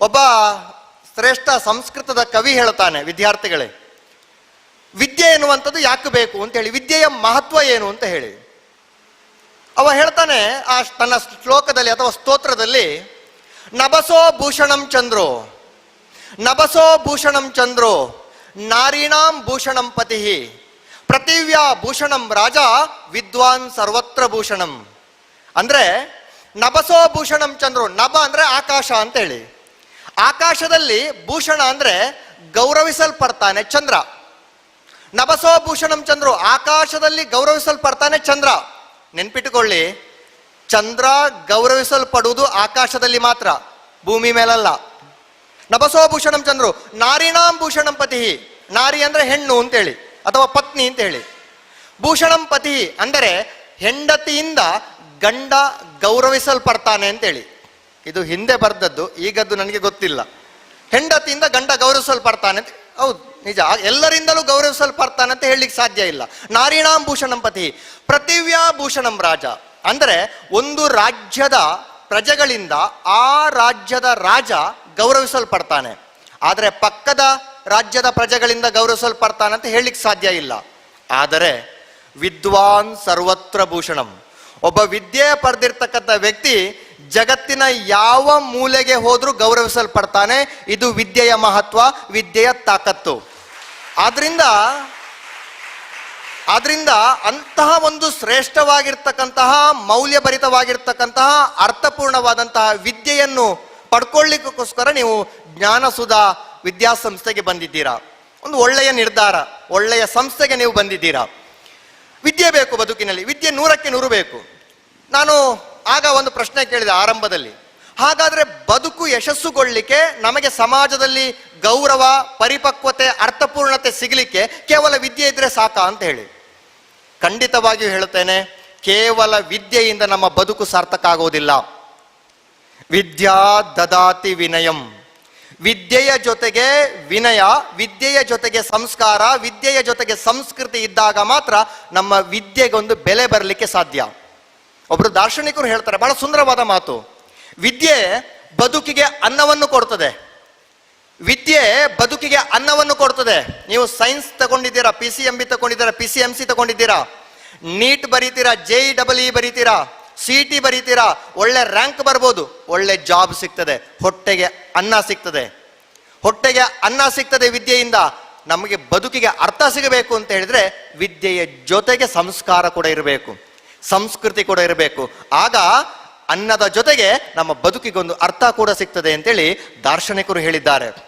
ಒಬ್ಬ ಶ್ರೇಷ್ಠ ಸಂಸ್ಕೃತದ ಕವಿ ಹೇಳ್ತಾನೆ ವಿದ್ಯಾರ್ಥಿಗಳೇ. ವಿದ್ಯೆ ಎನ್ನುವಂಥದ್ದು ಯಾಕೆ ಬೇಕು ಅಂತ ಹೇಳಿ, ವಿದ್ಯೆಯ ಮಹತ್ವ ಏನು ಅಂತ ಹೇಳಿ. ಅವ ಹೇಳ್ತಾನೆ, ಆ ತನ್ನ ಶ್ಲೋಕದಲ್ಲಿ ಅಥವಾ ಸ್ತೋತ್ರದಲ್ಲಿ ನಬಸೋ ಭೂಷಣಂ ಚಂದ್ರೋ ನಬಸೋ ಭೂಷಣಂ ಚಂದ್ರೋ, ನಾರೀಣಾಂ ಭೂಷಣಂ ಪತಿ ಪ್ರತಿವ್ಯಾ ಭೂಷಣಂ ರಾಜ, ವಿದ್ವಾನ್ ಸರ್ವತ್ರ ಭೂಷಣಂ. ಅಂದ್ರೆ ನಬಸೋ ಭೂಷಣಂ ಚಂದ್ರು ನಬ ಅಂದ್ರೆ ಆಕಾಶ ಅಂತ ಹೇಳಿ. ಆಕಾಶದಲ್ಲಿ ಭೂಷಣ ಅಂದ್ರೆ ಗೌರವಿಸಲ್ಪಡ್ತಾನೆ ಚಂದ್ರ. ನಭಸೋ ಭೂಷಣಂ ಚಂದ್ರು, ಆಕಾಶದಲ್ಲಿ ಗೌರವಿಸಲ್ಪಡ್ತಾನೆ ಚಂದ್ರ. ನೆನ್ಪಿಟ್ಟುಕೊಳ್ಳಿ ಚಂದ್ರ ಗೌರವಿಸಲ್ಪಡುವುದು ಆಕಾಶದಲ್ಲಿ ಮಾತ್ರ, ಭೂಮಿ ಮೇಲಲ್ಲ. ನಭಸೋ ಭೂಷಣಂ ಚಂದ್ರು, ನಾರಿಣಾಂ ಭೂಷಣಂ ಪತಿ ನಾರಿ ಅಂದ್ರೆ ಹೆಣ್ಣು ಅಂತೇಳಿ, ಅಥವಾ ಪತ್ನಿ ಅಂತ ಹೇಳಿ ಭೂಷಣಂ ಪತಿ ಅಂದರೆ ಹೆಂಡತಿಯಿಂದ ಗಂಡ ಗೌರವಿಸಲ್ಪಡ್ತಾನೆ ಅಂತೇಳಿ. ಇದು ಹಿಂದೆ ಬರ್ದದ್ದು, ಈಗದ್ದು ನನಗೆ ಗೊತ್ತಿಲ್ಲ. ಹೆಂಡತಿಯಿಂದ ಗಂಡ ಗೌರವಿಸಲ್ಪಡ್ತಾನೆ ಅಂತ ಹೌದು, ನಿಜ. ಎಲ್ಲರಿಂದಲೂ ಗೌರವಿಸಲ್ಪಡ್ತಾನೆ ಅಂತ ಹೇಳಲಿಕ್ಕೆ ಸಾಧ್ಯ ಇಲ್ಲ. ನಾರೀಣಾಂ ಭೂಷಣಂ ಪತಿ. ಪ್ರತಿವ್ಯಾ ಭೂಷಣಂ ರಾಜ. ಅಂದರೆ ಒಂದು ರಾಜ್ಯದ ಪ್ರಜೆಗಳಿಂದ ಆ ರಾಜ್ಯದ ರಾಜ ಗೌರವಿಸಲ್ಪಡ್ತಾನೆ. ಆದರೆ ಪಕ್ಕದ ರಾಜ್ಯದ ಪ್ರಜೆಗಳಿಂದ ಗೌರವಿಸಲ್ಪಡ್ತಾನೆ ಅಂತ ಹೇಳಲಿಕ್ಕೆ ಸಾಧ್ಯ ಇಲ್ಲ. ಆದರೆ ವಿದ್ವಾನ್ ಸರ್ವತ್ರ ಭೂಷಣಂ. ಒಬ್ಬ ವಿದ್ಯೆ ಪಡೆದಿರ್ತಕ್ಕಂಥ ವ್ಯಕ್ತಿ ಜಗತ್ತಿನ ಯಾವ ಮೂಲೆಗೆ ಹೋದರೂ ಗೌರವಿಸಲ್ಪಡ್ತಾನೆ? ಇದು ವಿದ್ಯೆಯ ಮಹತ್ವ, ವಿದ್ಯೆಯ ತಾಕತ್ತು. ಆದ್ರಿಂದ ಆದ್ರಿಂದ ಅಂತಹ ಒಂದು ಶ್ರೇಷ್ಠವಾಗಿರ್ತಕ್ಕಂತಹ, ಮೌಲ್ಯಭರಿತವಾಗಿರ್ತಕ್ಕಂತಹ, ಅರ್ಥಪೂರ್ಣವಾದಂತಹ ವಿದ್ಯೆಯನ್ನು ಪಡ್ಕೊಳ್ಳಿಕ್ಕೋಸ್ಕರ ನೀವು ಜ್ಞಾನಸುಧಾ ವಿದ್ಯಾಸಂಸ್ಥೆಗೆ ಬಂದಿದ್ದೀರಾ. ಒಂದು ಒಳ್ಳೆಯ ನಿರ್ಧಾರ, ಒಳ್ಳೆಯ ಸಂಸ್ಥೆಗೆ ನೀವು ಬಂದಿದ್ದೀರಾ. ವಿದ್ಯೆ ಬೇಕು ಬದುಕಿನಲ್ಲಿ. ವಿದ್ಯೆ ನೂರಕ್ಕೆ ನೂರು ಬೇಕು. ನಾನು ಆಗ ಒಂದು ಪ್ರಶ್ನೆ ಕೇಳಿದೆ ಆರಂಭದಲ್ಲಿ. ಹಾಗಾದ್ರೆ ಬದುಕು ಯಶಸ್ಸುಗೊಳ್ಳಿಕ್ಕೆ ನಮಗೆ ಸಮಾಜದಲ್ಲಿ ಗೌರವ, ಪರಿಪಕ್ವತೆ, ಅರ್ಥಪೂರ್ಣತೆ ಸಿಗಲಿಕ್ಕೆ ಕೇವಲ ವಿದ್ಯೆ ಇದ್ರೆ ಸಾಕಾ ಅಂತ ಹೇಳಿ. ಖಂಡಿತವಾಗಿಯೂ ಹೇಳುತ್ತೇನೆ, ಕೇವಲ ವಿದ್ಯೆಯಿಂದ ನಮ್ಮ ಬದುಕು ಸಾರ್ಥಕ ಆಗೋದಿಲ್ಲ. ವಿದ್ಯಾ ದದಾತಿ ವಿನಯಂ. ವಿದ್ಯೆಯ ಜೊತೆಗೆ ವಿನಯ, ವಿದ್ಯೆಯ ಜೊತೆಗೆ ಸಂಸ್ಕಾರ, ವಿದ್ಯೆಯ ಜೊತೆಗೆ ಸಂಸ್ಕೃತಿ ಇದ್ದಾಗ ಮಾತ್ರ ನಮ್ಮ ವಿದ್ಯೆಗೊಂದು ಬೆಲೆ ಬರಲಿಕ್ಕೆ ಸಾಧ್ಯ. ಒಬ್ರು ದಾರ್ಶನಿಕರು ಹೇಳ್ತಾರೆ, ಬಹಳ ಸುಂದರವಾದ ಮಾತು. ವಿದ್ಯೆ ಬದುಕಿಗೆ ಅನ್ನವನ್ನು ಕೊಡ್ತದೆ. ವಿದ್ಯೆ ಬದುಕಿಗೆ ಅನ್ನವನ್ನು ಕೊಡ್ತದೆ. ನೀವು ಸೈನ್ಸ್ ತಗೊಂಡಿದ್ದೀರಾ ಪಿ ಸಿ ಎಂ ಬಿ ತಗೊಂಡಿದ್ದೀರಾ ಪಿ ಸಿ ಎಂ ಸಿ ತಗೊಂಡಿದ್ದೀರಾ? ನೀಟ್ ಬರೀತೀರಾ ಜೆ ಇ ಡಬಲ್ ಇ ಬರೀತೀರಾ? ಸಿ ಟಿ ಬರೀತೀರಾ? ಒಳ್ಳೆ ರ್ಯಾಂಕ್ ಬರ್ಬೋದು. ಒಳ್ಳೆ ಜಾಬ್ ಸಿಗ್ತದೆ. ಹೊಟ್ಟೆಗೆ ಅನ್ನ ಸಿಗ್ತದೆ. ಹೊಟ್ಟೆಗೆ ಅನ್ನ ಸಿಗ್ತದೆ ವಿದ್ಯೆಯಿಂದ. ನಮಗೆ ಬದುಕಿಗೆ ಅರ್ಥ ಸಿಗಬೇಕು ಅಂತ ಹೇಳಿದ್ರೆ ವಿದ್ಯೆಯ ಜೊತೆಗೆ ಸಂಸ್ಕಾರ ಕೂಡ ಇರಬೇಕು. ಸಂಸ್ಕೃತಿ ಕೂಡ ಇರಬೇಕು. ಆಗ ಅನ್ನದ ಜೊತೆಗೆ ನಮ್ಮ ಬದುಕಿಗೊಂದು ಅರ್ಥ ಕೂಡ ಸಿಗ್ತದೆ ಅಂತೇಳಿ ದಾರ್ಶನಿಕರು ಹೇಳಿದ್ದಾರೆ.